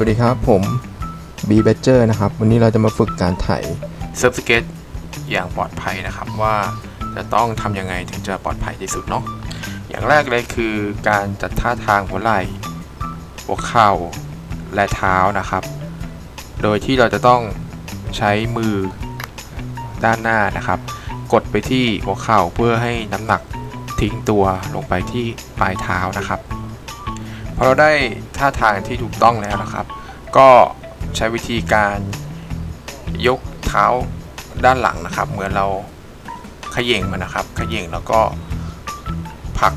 วัสดีครับผม B b a d g e r นะครับ วันนี้เราจะมาฝึกการไถเซิร์ฟสเก็ตอย่างปลอดภัยนะครับว่าจะต้องทำยังไงถึงจะปลอดภัยที่สุดเนาะอย่างแรกเลยคือการจัดท่าทางหัวไหล่หัวเข่าและเท้านะครับ โดยที่เราจะต้องใช้มือด้านหน้านะครับ กดไปที่หัวเข่าเพื่อให้น้ำหนักทิ้งตัวลงไปที่ปลายเท้านะครับพอเราได้ท่าทางที่ถูกต้องแล้วนะครับ ก็ใช้วิธีการยกเท้าด้านหลังนะครับ เหมือนเราเขย่งมันนะครับเขย่งแล้วก็ผลัก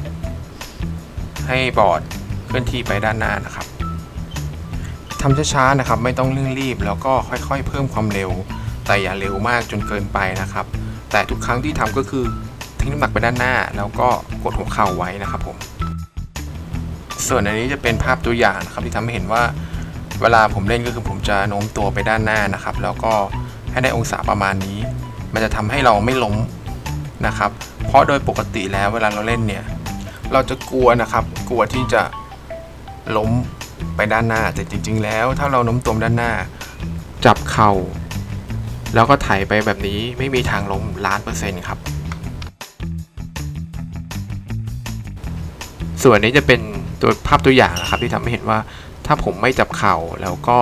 ให้บอร์ดเคลื่อนที่ไปด้านหน้านะครับทำช้าๆนะครับ ไม่ต้องเร่งรีบ แล้วก็ค่อยๆ เพิ่มความเร็ว แต่อย่าเร็วมากจนเกินไปนะครับ แต่ทุกครั้งที่ทำก็คือทิ้งน้ำหนักไปด้านหน้า แล้วก็กดหัวเข่าไว้นะครับผมส่วนอันนี้จะเป็นภาพตัวอย่างนะครับที่ทำให้เห็นว่า เวลาผมเล่นก็คือผมจะโน้มตัวไปด้านหน้านะครับ แล้วก็ให้ได้องศาประมาณนี้ มันจะทำให้เราไม่ล้มนะครับ เพราะโดยปกติแล้วเวลาเราเล่นเนี่ย เราจะกลัวนะครับ กลัวที่จะล้มไปด้านหน้า แต่จริง ๆ แล้ว ถ้าเราโน้มตัวด้านหน้า จับเข่า แล้วก็ไถไปแบบนี้ไม่มีทางล้มล้านเปอร์เซ็นต์ครับ ส่วนนี้จะเป็นตัวภาพตัวอย่างนะครับที่ทำให้เห็นว่า ถ้าผมไม่จับเข่าแล้วก็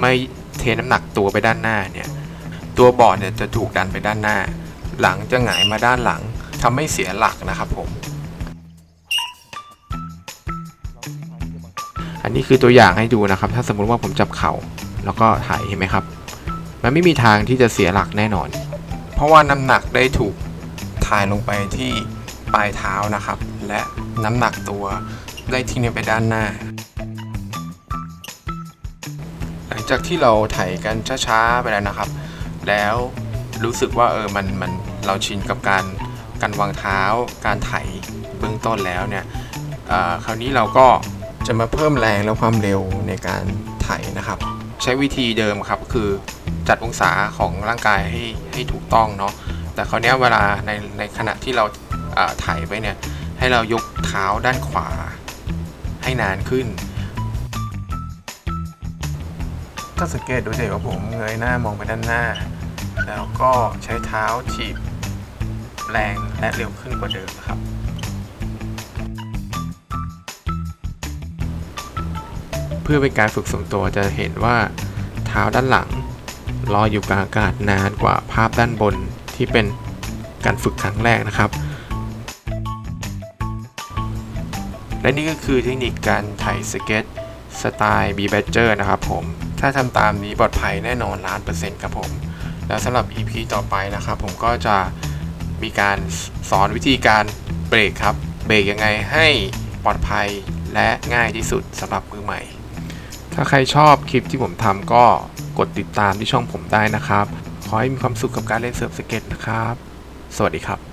ไม่เทน้ำหนักตัวไปด้านหน้าเนี่ย ตัวบอร์ดเนี่ยจะถูกดันไปด้านหน้า หลังจะหงายมาด้านหลังทำให้เสียหลักนะครับผม อันนี้คือตัวอย่างให้ดูนะครับ ถ้าสมมุติว่าผมจับเข่าแล้วก็ถ่ายเห็นไหมครับ มันไม่มีทางที่จะเสียหลักแน่นอน เพราะว่าน้ำหนักได้ถูกถ่ายลงไปที่ปลายเท้านะครับ และน้ำหนักตัวได้ทิ้งไปด้านหน้า จากที่เราไถกันช้าๆไปแล้วนะครับ แล้วรู้สึกว่าเออมันมันเราชินกับการการวางเท้า การไถเบื้องต้นแล้วเนี่ยเอ่อคราวนี้เราก็จะมาเพิ่มแรงและความเร็วในการไถนะครับ ใช้วิธีเดิมครับคือจัดองศาของร่างกายให้ให้ถูกต้องเนาะแต่คราวนี้เวลาในในขณะที่เราเอ่อไถไปเนี่ยให้เรายกเท้าด้านขวาให้นานขึ้น ถ้าสังเกตดูจะเห็นว่าผมเงยหน้ามองไปด้านหน้า แล้วก็ใช้เท้าถีบแรงและเร็วขึ้นกว่าเดิมครับ เพื่อเป็นการฝึกสมตัวจะเห็นว่าเท้าด้านหลังลอยอยู่กลางอากาศนานกว่าภาพด้านบนที่เป็นการฝึกครั้งแรกนะครับ และนี่ก็คือเทคนิคการไถสเก็ต สไตล์ B Badger นะครับผม ถ้าทำตามนี้ปลอดภัยแน่นอนล้านเปอร์เซ็นต์ครับผม แล้วสำหรับ EP ต่อไปนะครับผมก็จะมีการสอนวิธีการเบรกครับ เบรกยังไงให้ปลอดภัยและง่ายที่สุดสำหรับมือใหม่ ถ้าใครชอบคลิปที่ผมทำก็กดติดตามที่ช่องผมได้นะครับ ขอให้มีความสุขกับการเล่นเซิร์ฟสเก็ตนะครับ สวัสดีครับ